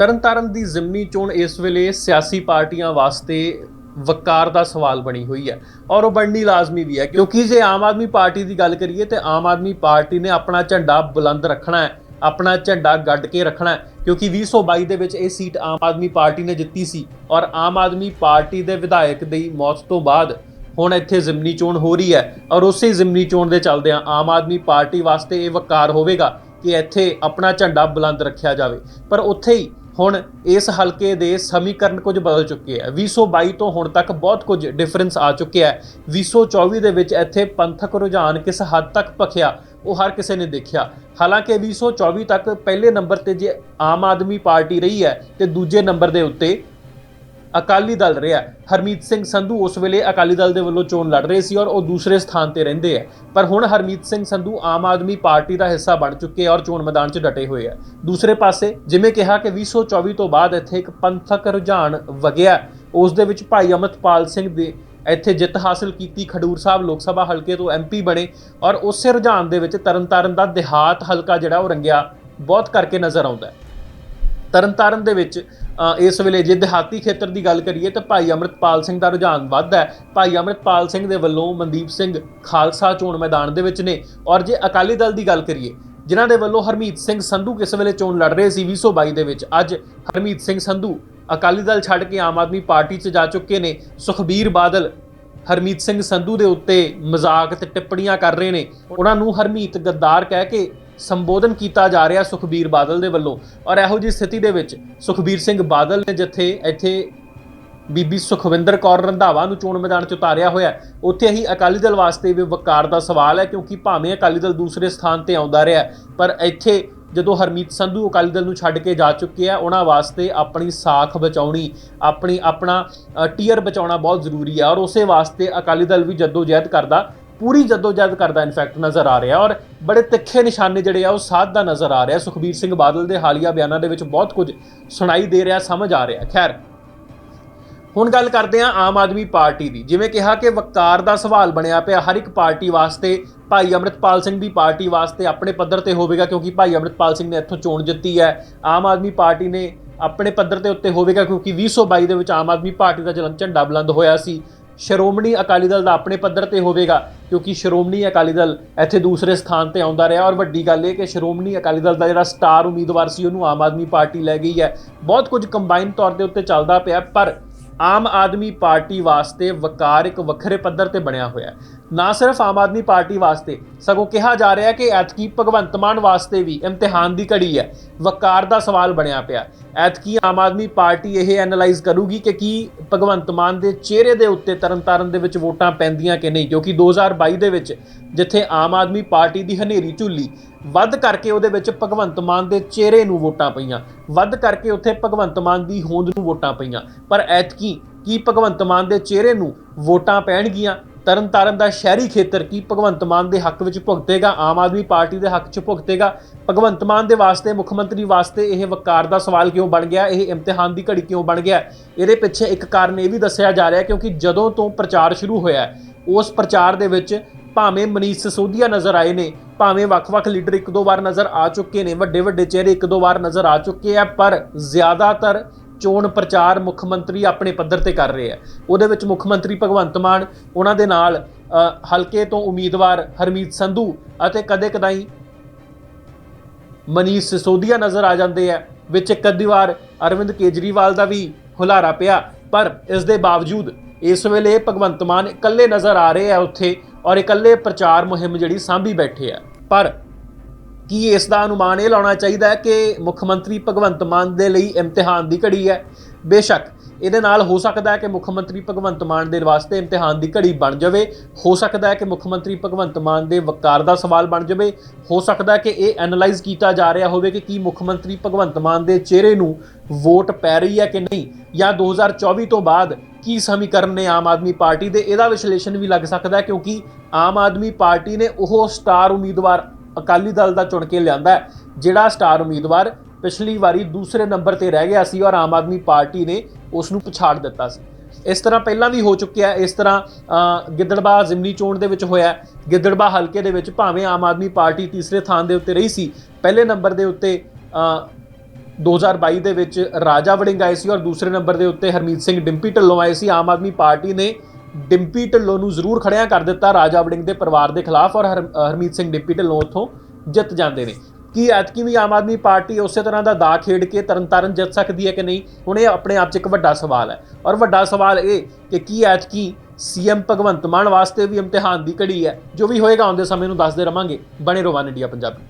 ਤਰਨਤਾਰਨ ਦੀ ਜ਼ਿਮਨੀ ਚੋਣ ਇਸ ਵੇਲੇ ਸਿਆਸੀ ਪਾਰਟੀਆਂ ਵਾਸਤੇ ਵਕਾਰ ਦਾ ਸਵਾਲ ਬਣੀ ਹੋਈ ਹੈ ਔਰ ਉਹ ਬਣਨੀ ਲਾਜ਼ਮੀ ਵੀ ਹੈ, ਕਿਉਂਕਿ ਜੇ ਆਮ ਆਦਮੀ ਪਾਰਟੀ ਦੀ ਗੱਲ ਕਰੀਏ ਤੇ ਆਮ ਆਦਮੀ ਪਾਰਟੀ ਨੇ ਆਪਣਾ ਝੰਡਾ ਬੁਲੰਦ ਰੱਖਣਾ ਹੈ, ਆਪਣਾ ਝੰਡਾ ਗੱਡ ਕੇ ਰੱਖਣਾ ਹੈ, ਕਿਉਂਕਿ 2022 ਦੇ ਵਿੱਚ ਇਹ ਸੀਟ ਆਮ ਆਦਮੀ ਪਾਰਟੀ ਨੇ ਜਿੱਤੀ ਸੀ ਔਰ ਆਮ ਆਦਮੀ ਪਾਰਟੀ ਦੇ ਵਿਧਾਇਕ ਦੀ ਮੌਤ ਤੋਂ ਬਾਅਦ ਹੁਣ ਇੱਥੇ ਜ਼ਿਮਨੀ ਚੋਣ ਹੋ ਰਹੀ ਹੈ ਔਰ ਉਸੇ ਜ਼ਿਮਨੀ ਚੋਣ ਦੇ ਚੱਲਦਿਆਂ ਆਮ ਆਦਮੀ ਪਾਰਟੀ ਵਾਸਤੇ ਇਹ ਵਕਾਰ ਹੋਵੇਗਾ ਕਿ ਇੱਥੇ ਆਪਣਾ ਝੰਡਾ ਬੁਲੰਦ ਰੱਖਿਆ ਜਾਵੇ। ਪਰ ਉੱਥੇ ਹੀ ਹੁਣ ਇਸ ਹਲਕੇ ਦੇ ਸਮੀਕਰਨ ਕੁਝ ਬਦਲ ਚੁੱਕੇ ਹੈ 2022 ਤੋਂ ਹੁਣ ਤੱਕ ਬਹੁਤ ਕੁਝ ਡਿਫਰੈਂਸ ਆ ਚੁੱਕਿਆ ਹੈ। 2024 ਦੇ ਵਿੱਚ ਇੱਥੇ ਪੰਥਕ ਰੁਝਾਨ ਕਿਸ ਹੱਦ ਤੱਕ ਭਖਿਆ, ਉਹ ਹਰ ਕਿਸੇ ਨੇ ਦੇਖਿਆ। ਹਾਲਾਂਕਿ 2024 ਤੱਕ ਪਹਿਲੇ ਨੰਬਰ ਤੇ ਜੇ ਆਮ ਆਦਮੀ ਪਾਰਟੀ ਰਹੀ ਹੈ ਤੇ ਦੂਜੇ ਨੰਬਰ ਦੇ ਉੱਤੇ ਅਕਾਲੀ ਦਲ ਰਿਹਾ ਹਰਮੀਤ ਸਿੰਘ ਸੰਧੂ ਉਸ ਵੇਲੇ ਅਕਾਲੀ ਦਲ ਦੇ ਵੱਲੋਂ ਚੋਣ ਲੜ ਰਹੇ ਸੀ ਔਰ ਉਹ ਦੂਸਰੇ ਸਥਾਨ ਤੇ ਰਹਿੰਦੇ ਆ ਪਰ ਹੁਣ ਹਰਮੀਤ ਸਿੰਘ ਸੰਧੂ ਆਮ ਆਦਮੀ ਪਾਰਟੀ ਦਾ ਹਿੱਸਾ ਬਣ ਚੁੱਕੇ ਔਰ ਚੋਣ ਮੈਦਾਨ 'ਚ ਡਟੇ ਹੋਏ ਆ ਦੂਸਰੇ ਪਾਸੇ, ਜਿਵੇਂ ਕਿਹਾ ਕਿ 2024 ਤੋਂ ਬਾਅਦ ਇੱਥੇ ਇੱਕ ਪੰਥਕ ਰੁਝਾਨ ਵਗਿਆ ਉਸ ਦੇ ਵਿੱਚ ਭਾਈ ਅਮਰਤਪਾਲ ਸਿੰਘ ਦੇ ਇੱਥੇ ਜਿੱਤ ਹਾਸਲ ਕੀਤੀ। ਖਡੂਰ ਸਾਹਿਬ ਲੋਕ ਸਭਾ ਹਲਕੇ ਤੋਂ ਐਮਪੀ ਬਣੇ ਔਰ ਉਸੇ ਰੁਝਾਨ ਦੇ ਵਿੱਚ ਤਰਨਤਾਰਨ ਦਾ ਦਿਹਾਤ ਹਲਕਾ ਜਿਹੜਾ ਉਹ ਰੰਗਿਆ ਬਹੁਤ ਕਰਕੇ ਨਜ਼ਰ ਆਉਂਦਾ ਹੈ। ਤਰਨਤਾਰਨ ਦੇ ਵਿੱਚ ਇਸ ਵੇਲੇ ਜੇ ਦਿਹਾਤੀ ਖੇਤਰ ਦੀ ਗੱਲ ਕਰੀਏ ਤਾਂ ਭਾਈ ਅਮਰਤਪਾਲ ਸਿੰਘ ਦਾ ਰੁਝਾਨ ਵੱਧ ਹੈ। ਭਾਈ ਅਮਰਤਪਾਲ ਸਿੰਘ ਦੇ ਵੱਲੋਂ ਮਨਦੀਪ ਸਿੰਘ ਖਾਲਸਾ ਚੋਣ ਮੈਦਾਨ ਦੇ ਵਿੱਚ ਨੇ। ਔਰ ਜੇ ਅਕਾਲੀ ਦਲ ਦੀ ਗੱਲ ਕਰੀਏ, ਜਿਨ੍ਹਾਂ ਦੇ ਵੱਲੋਂ ਹਰਮੀਤ ਸਿੰਘ ਸੰਧੂ ਕਿਸ ਵੇਲੇ ਚੋਣ ਲੜ ਰਹੇ ਸੀ 2022 ਦੇ ਵਿੱਚ, ਅੱਜ ਹਰਮੀਤ ਸਿੰਘ ਸੰਧੂ ਅਕਾਲੀ ਦਲ ਛੱਡ ਕੇ ਆਮ ਆਦਮੀ ਪਾਰਟੀ 'ਚ ਜਾ ਚੁੱਕੇ ਨੇ। ਸੁਖਬੀਰ ਬਾਦਲ ਹਰਮੀਤ ਸਿੰਘ ਸੰਧੂ ਦੇ ਉੱਤੇ ਮਜ਼ਾਕ ਤੇ ਟਿੱਪਣੀਆਂ ਕਰ ਰਹੇ ਨੇ। ਉਹਨਾਂ ਨੂੰ ਹਰਮੀਤ ਗੱਦਾਰ ਕਹਿ ਕੇ ਸੰਬੋਧਨ ਕੀਤਾ ਜਾ ਰਿਹਾ ਸੁਖਬੀਰ ਬਾਦਲ ਦੇ ਵੱਲੋਂ। ਔਰ ਇਹੋ ਜਿਹੀ ਸਥਿਤੀ ਦੇ ਵਿੱਚ ਸੁਖਬੀਰ ਸਿੰਘ ਬਾਦਲ ਨੇ ਜਿੱਥੇ ਇੱਥੇ ਬੀਬੀ ਸੁਖਵਿੰਦਰ ਕੌਰ ਰੰਧਾਵਾ ਨੂੰ ਚੋਣ ਮੈਦਾਨ 'ਚ ਉਤਾਰਿਆ ਹੋਇਆ ਉੱਥੇ ਹੀ ਅਕਾਲੀ ਦਲ ਵਾਸਤੇ ਵੀ ਵਕਾਰ ਦਾ ਸਵਾਲ ਹੈ, ਕਿਉਂਕਿ ਭਾਵੇਂ ਅਕਾਲੀ ਦਲ ਦੂਸਰੇ ਸਥਾਨ ਤੇ ਆਉਂਦਾ ਰਿਹਾ ਪਰ ਇੱਥੇ ਜਦੋਂ ਹਰਮੀਤ ਸੰਧੂ ਅਕਾਲੀ ਦਲ ਨੂੰ ਛੱਡ ਕੇ ਜਾ ਚੁੱਕੇ ਆ, ਉਹਨਾਂ ਵਾਸਤੇ ਆਪਣੀ ਸਾਖ ਬਚਾਉਣੀ, ਆਪਣੀ ਆਪਣਾ ਟੀਅਰ ਬਚਾਉਣਾ ਬਹੁਤ ਜ਼ਰੂਰੀ ਹੈ ਔਰ ਉਸੇ ਵਾਸਤੇ ਅਕਾਲੀ ਦਲ ਵੀ ਜਦੋਜਹਿਦ ਕਰਦਾ ਪੂਰੀ ਜਦੋਜਹਿਦ ਕਰਦਾ ਇਨਫੈਕਟ ਨਜ਼ਰ ਆ ਰਿਹਾ ਔਰ ਬੜੇ ਤਿੱਖੇ ਨਿਸ਼ਾਨੇ ਜਿਹੜੇ ਆ, ਉਹ ਸਾਧਦਾ ਨਜ਼ਰ ਆ ਰਿਹਾ। ਸੁਖਬੀਰ ਸਿੰਘ ਬਾਦਲ ਦੇ ਹਾਲੀਆ ਬਿਆਨਾਂ ਦੇ ਵਿੱਚ ਬਹੁਤ ਕੁਝ ਸੁਣਾਈ ਦੇ ਰਿਹਾ, ਸਮਝ ਆ ਰਿਹਾ। ਖੈਰ, ਹੁਣ ਗੱਲ ਕਰਦੇ ਹਾਂ ਆਮ ਆਦਮੀ ਪਾਰਟੀ ਦੀ। ਜਿਵੇਂ ਕਿਹਾ ਕਿ ਵਕਾਰ ਦਾ ਸਵਾਲ ਬਣਿਆ ਪਿਆ, ਹਰ ਇੱਕ ਪਾਰਟੀ ਵਾਸਤੇ ਭਾਈ ਅਮਰਿਤਪਾਲ ਸਿੰਘ ਦੀ ਪਾਰਟੀ ਵਾਸਤੇ ਆਪਣੇ ਪੱਧਰ ਤੇ ਹੋਵੇਗਾ, ਕਿਉਂਕਿ ਭਾਈ ਅਮਰਿਤਪਾਲ ਸਿੰਘ ਨੇ ਇੱਥੋਂ ਚੋਣ ਜਿੱਤੀ ਹੈ। ਆਮ ਆਦਮੀ ਪਾਰਟੀ ਨੇ ਆਪਣੇ ਪੱਧਰ ਤੇ ਉੱਤੇ ਹੋਵੇਗਾ, ਕਿਉਂਕਿ 2022 ਦੇ ਵਿੱਚ ਆਮ ਆਦਮੀ ਪਾਰਟੀ ਦਾ ਜਲਨ ਝੰਡਾ ਬੁਲੰਦ ਹੋਇਆ ਸੀ। ਸ਼੍ਰੋਮਣੀ ਅਕਾਲੀ ਦਲ ਦਾ ਆਪਣੇ ਪੱਧਰ ਤੇ ਹੋਵੇਗਾ, ਕਿਉਂਕਿ ਸ਼੍ਰੋਮਣੀ ਅਕਾਲੀ ਦਲ ਇੱਥੇ ਦੂਸਰੇ ਸਥਾਨ ਤੇ ਆਉਂਦਾ ਰਿਹਾ ਔਰ ਵੱਡੀ ਗੱਲ ਇਹ ਕਿ ਸ਼੍ਰੋਮਣੀ ਅਕਾਲੀ ਦਲ ਦਾ ਜਿਹੜਾ ਸਟਾਰ ਉਮੀਦਵਾਰ ਸੀ, ਉਹਨੂੰ ਆਮ ਆਦਮੀ ਪਾਰਟੀ ਲੈ ਗਈ ਹੈ। ਬਹੁਤ ਕੁਝ ਕੰਬਾਈਨ ਤੌਰ ਦੇ ਉੱਤੇ ਚੱਲਦਾ ਪਿਆ, ਪਰ ਆਮ ਆਦਮੀ ਪਾਰਟੀ ਵਾਸਤੇ ਵਕਾਰ ਇੱਕ ਵੱਖਰੇ ਪੱਧਰ ਤੇ ਬਣਿਆ ਹੋਇਆ ਹੈ। ਨਾ ਸਿਰਫ ਆਮ ਆਦਮੀ ਪਾਰਟੀ ਵਾਸਤੇ, ਸਗੋਂ ਕਿਹਾ ਜਾ ਰਿਹਾ ਕਿ ਐਤਕੀ ਭਗਵੰਤ ਮਾਨ ਵਾਸਤੇ ਵੀ ਇਮਤਿਹਾਨ ਦੀ ਘੜੀ ਹੈ। ਵਕਾਰ ਦਾ ਸਵਾਲ ਬਣਿਆ ਪਿਆ। ਐਤਕੀ ਆਮ ਆਦਮੀ ਪਾਰਟੀ ਇਹ ਐਨਾਲਾਈਜ਼ ਕਰੂਗੀ ਕਿ ਕੀ ਭਗਵੰਤ ਮਾਨ ਦੇ ਚਿਹਰੇ ਦੇ ਉੱਤੇ ਤਰਨਤਾਰਨ ਦੇ ਵਿੱਚ ਵੋਟਾਂ ਪੈਂਦੀਆਂ ਕਿ ਨਹੀਂ? ਕਿਉਂਕਿ 2022 ਦੇ ਵਿੱਚ ਜਿੱਥੇ ਆਮ ਆਦਮੀ ਪਾਰਟੀ ਦੀ ਹਨੇਰੀ ਝੁੱਲੀ, ਵੱਧ ਕਰਕੇ ਉਹਦੇ ਵਿੱਚ ਭਗਵੰਤ ਮਾਨ ਦੇ ਚਿਹਰੇ ਨੂੰ ਵੋਟਾਂ ਪਈਆਂ। ਵੱਧ ਕਰਕੇ ਉੱਥੇ ਭਗਵੰਤ ਮਾਨ ਦੀ ਹੋਂਦ ਨੂੰ ਵੋਟਾਂ ਪਈਆਂ। ਪਰ ਐਤਕੀ ਕੀ ਭਗਵੰਤ ਮਾਨ ਦੇ ਚਿਹਰੇ ਨੂੰ ਵੋਟਾਂ ਪੈਣਗੀਆਂ? ਤਰਨਤਾਰਨ ਦਾ ਸ਼ਹਿਰੀ ਖੇਤਰ ਕੀ ਭਗਵੰਤ ਮਾਨ ਦੇ ਹੱਕ ਵਿੱਚ ਭੁਗਤੇਗਾ? ਆਮ ਆਦਮੀ ਪਾਰਟੀ ਦੇ ਹੱਕ 'ਚ ਭੁਗਤੇਗਾ? ਭਗਵੰਤ ਮਾਨ ਦੇ ਵਾਸਤੇ, ਮੁੱਖ ਮੰਤਰੀ ਵਾਸਤੇ ਇਹ ਵਕਾਰ ਦਾ ਸਵਾਲ ਕਿਉਂ ਬਣ ਗਿਆ? ਇਹ ਇਮਤਿਹਾਨ ਦੀ ਘੜੀ ਕਿਉਂ ਬਣ ਗਿਆ? ਇਹਦੇ ਪਿੱਛੇ ਇੱਕ ਕਾਰਨ ਇਹ ਵੀ ਦੱਸਿਆ ਜਾ ਰਿਹਾ ਕਿਉਂਕਿ ਜਦੋਂ ਤੋਂ ਪ੍ਰਚਾਰ ਸ਼ੁਰੂ ਹੋਇਆ, ਉਸ ਪ੍ਰਚਾਰ ਦੇ ਵਿੱਚ ਭਾਵੇਂ ਮਨੀਸ਼ ਸਸੋਦੀਆ ਨਜ਼ਰ ਆਏ ਨੇ, ਭਾਵੇਂ ਵੱਖ-ਵੱਖ ਲੀਡਰ ਇੱਕ ਦੋ ਵਾਰ ਨਜ਼ਰ ਆ ਚੁੱਕੇ ਨੇ ਵੱਡੇ ਵੱਡੇ ਚਿਹਰੇ ਇੱਕ ਦੋ ਵਾਰ ਨਜ਼ਰ ਆ ਚੁੱਕੇ ਆ, ਪਰ ਜ਼ਿਆਦਾਤਰ ਚੋਣ ਪ੍ਰਚਾਰ ਮੁੱਖ ਮੰਤਰੀ ਆਪਣੇ ਪੱਧਰ ਤੇ ਕਰ ਰਹੇ ਆ। ਉਹਦੇ ਵਿੱਚ ਮੁੱਖ ਮੰਤਰੀ ਭਗਵੰਤ ਮਾਨ, ਉਹਨਾਂ ਦੇ ਨਾਲ ਹਲਕੇ ਤੋਂ ਉਮੀਦਵਾਰ ਹਰਮੀਤ ਸੰਧੂ ਅਤੇ ਕਦੇ-ਕਦਾਈ ਮਨੀਸ਼ ਸਿਸੋਦੀਆ ਨਜ਼ਰ ਆ ਜਾਂਦੇ ਆ। ਵਿੱਚ ਇੱਕ ਅੱਧੀ ਵਾਰ ਅਰਵਿੰਦ ਕੇਜਰੀਵਾਲ ਦਾ ਵੀ ਹੁਲਾਰਾ ਪਿਆ। ਪਰ ਇਸ ਦੇ ਬਾਵਜੂਦ ਇਸ ਵੇਲੇ ਭਗਵੰਤ ਮਾਨ ਇਕੱਲੇ ਨਜ਼ਰ ਆ ਰਹੇ ਆ ਉੱਥੇ ਔਰ ਇਕੱਲੇ ਪ੍ਰਚਾਰ ਮੁਹਿੰਮ ਜਿਹੜੀ ਸਾਂਭੀ ਬੈਠੇ ਆ। ਪਰ ਕੀ ਇਸ ਦਾ ਅਨੁਮਾਨ ਇਹ ਲਾਉਣਾ ਚਾਹੀਦਾ ਹੈ ਕਿ ਮੁੱਖ ਮੰਤਰੀ ਭਗਵੰਤ ਮਾਨ ਦੇ ਲਈ ਇਮਤਿਹਾਨ ਦੀ ਘੜੀ ਹੈ? ਬੇਸ਼ੱਕ, ਇਹਦੇ ਨਾਲ ਹੋ ਸਕਦਾ ਹੈ ਕਿ ਮੁੱਖ ਮੰਤਰੀ ਭਗਵੰਤ ਮਾਨ ਦੇ ਵਾਸਤੇ ਇਮਤਿਹਾਨ ਦੀ ਘੜੀ ਬਣ ਜਾਵੇ। ਹੋ ਸਕਦਾ ਹੈ ਕਿ ਮੁੱਖ ਮੰਤਰੀ ਭਗਵੰਤ ਮਾਨ ਦੇ ਵਕਾਰ ਦਾ ਸਵਾਲ ਬਣ ਜਾਵੇ। ਹੋ ਸਕਦਾ ਹੈ ਕਿ ਇਹ ਐਨਲਾਈਜ਼ ਕੀਤਾ ਜਾ ਰਿਹਾ ਹੋਵੇ ਕਿ ਕੀ ਮੁੱਖ ਮੰਤਰੀ ਭਗਵੰਤ ਮਾਨ ਦੇ ਚਿਹਰੇ ਨੂੰ ਵੋਟ ਪੈ ਰਹੀ ਹੈ ਕਿ ਨਹੀਂ ਜਾਂ 2024 ਤੋਂ ਬਾਅਦ ਕੀ ਸਮੀਕਰਨ ਨੇ ਆਮ ਆਦਮੀ ਪਾਰਟੀ ਦੇ? ਇਹਦਾ ਵਿਸ਼ਲੇਸ਼ਣ ਵੀ ਲੱਗ ਸਕਦਾ ਹੈ ਕਿਉਂਕਿ ਆਮ ਆਦਮੀ ਪਾਰਟੀ ਨੇ ਉਹ ਸਟਾਰ ਉਮੀਦਵਾਰ ਅਕਾਲੀ ਦਲ ਦਾ ਚੁਣ ਕੇ ਲਿਆਂਦਾ ਹੈ, ਜਿਹੜਾ ਸਟਾਰ ਉਮੀਦਵਾਰ ਪਿਛਲੀ ਵਾਰੀ ਦੂਸਰੇ ਨੰਬਰ ਤੇ ਰਹਿ ਗਿਆ ਸੀ ਔਰ ਆਮ ਆਦਮੀ ਪਾਰਟੀ ਨੇ ਉਸ ਨੂੰ ਪਛਾੜ ਦਿੱਤਾ ਸੀ ਇਸ ਤਰ੍ਹਾਂ ਪਹਿਲਾਂ ਵੀ ਹੋ ਚੁੱਕਿਆ ਇਸ ਤਰ੍ਹਾਂ ਅ, ਗਿੱਦੜਬਾਹ ਜ਼ਿਮਨੀ ਚੋਣ ਦੇ ਵਿੱਚ ਹੋਇਆ ਹੈ। ਗਿੱਦੜਬਾਹ ਹਲਕੇ ਦੇ ਵਿੱਚ ਭਾਵੇਂ ਆਮ ਆਦਮੀ ਪਾਰਟੀ ਤੀਸਰੇ ਥਾਂ ਦੇ ਉੱਤੇ ਰਹੀ ਸੀ ਪਹਿਲੇ ਨੰਬਰ ਦੇ ਉੱਤੇ ਅ, 2022 ਦੇ ਵਿੱਚ ਰਾਜਾ ਵੜਿੰਗ ਆਏ ਸੀ ਔਰ ਦੂਸਰੇ ਨੰਬਰ ਦੇ ਉੱਤੇ ਹਰਮੀਤ ਸਿੰਘ ਡਿੰਪੀ ਢਿੱਲੋਂ ਆਏ ਸੀ ਆਮ ਆਦਮੀ ਪਾਰਟੀ ਨੇ ਡਿੰਪੀ ਢਿੱਲੋਂ ਨੂੰ ਜ਼ਰੂਰ ਖੜਿਆ ਕਰ ਦਿੱਤਾ ਰਾਜਾ ਵੜਿੰਗ ਦੇ ਪਰਿਵਾਰ ਦੇ ਖਿਲਾਫ ਔਰ ਹਰ- ਹਰਮੀਤ ਸਿੰਘ ਡਿੰਪੀ ਢਿੱਲੋਂ ਉੱਥੋਂ ਜਿੱਤ ਜਾਂਦੇ ਨੇ। ਕੀ ਐਤਕੀ ਵੀ ਆਮ ਆਦਮੀ ਪਾਰਟੀ ਉਸੇ ਤਰ੍ਹਾਂ ਦਾ ਦਾ ਖੇਡ ਕੇ ਤਰਨਤਾਰਨ ਜਿੱਤ ਸਕਦੀ ਹੈ ਕਿ ਨਹੀਂ? ਹੁਣ ਇਹ ਆਪਣੇ ਆਪ 'ਚ ਇੱਕ ਵੱਡਾ ਸਵਾਲ ਹੈ। ਔਰ ਵੱਡਾ ਸਵਾਲ ਇਹ ਕਿ ਕੀ ਐਤਕੀ ਸੀਐਮ ਭਗਵੰਤ ਮਾਨ ਵਾਸਤੇ ਵੀ ਇਮਤਿਹਾਨ ਦੀ ਘੜੀ ਹੈ, ਜੋ ਵੀ ਹੋਏਗਾ ਆਉਂਦੇ ਸਮੇਂ ਨੂੰ ਦੱਸਦੇ ਰਵਾਂਗੇ। ਬਣੇ ਰਹੋ ਵਨ ਇੰਡੀਆ ਪੰਜਾਬੀ।